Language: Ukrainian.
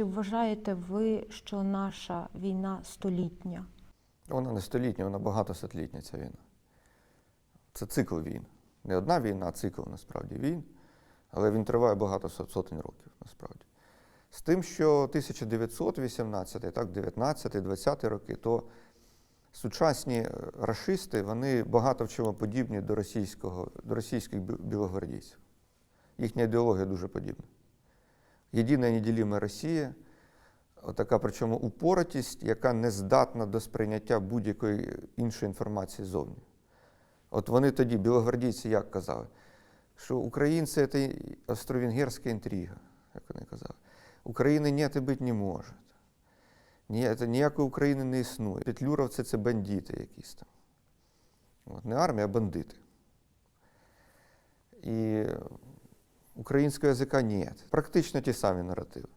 чи вважаєте ви, що наша війна столітня? Вона не столітня, вона багатосотлітня ця війна. Це цикл війн. Не одна війна, а цикл насправді війн, але він триває багато сотень років насправді. З тим, що 1918, так, 19, 20 роки, то сучасні е, рашисти, вони багато в чому подібні до, російського, до російських білогвардійців. Їхня ідеологія дуже подібна. Єдина неділіма Росія, Отака, причому упоротість, яка не здатна до сприйняття будь-якої іншої інформації зовні. От вони тоді, білогвардійці, як казали, що українці це австро-венгерська інтрига, як вони казали. України нет і бути не може. Ніякої України не існує. Петлюровці це бандити якісь там. От, не армія, а бандити. І українського язика нет. Практично ті самі наративи.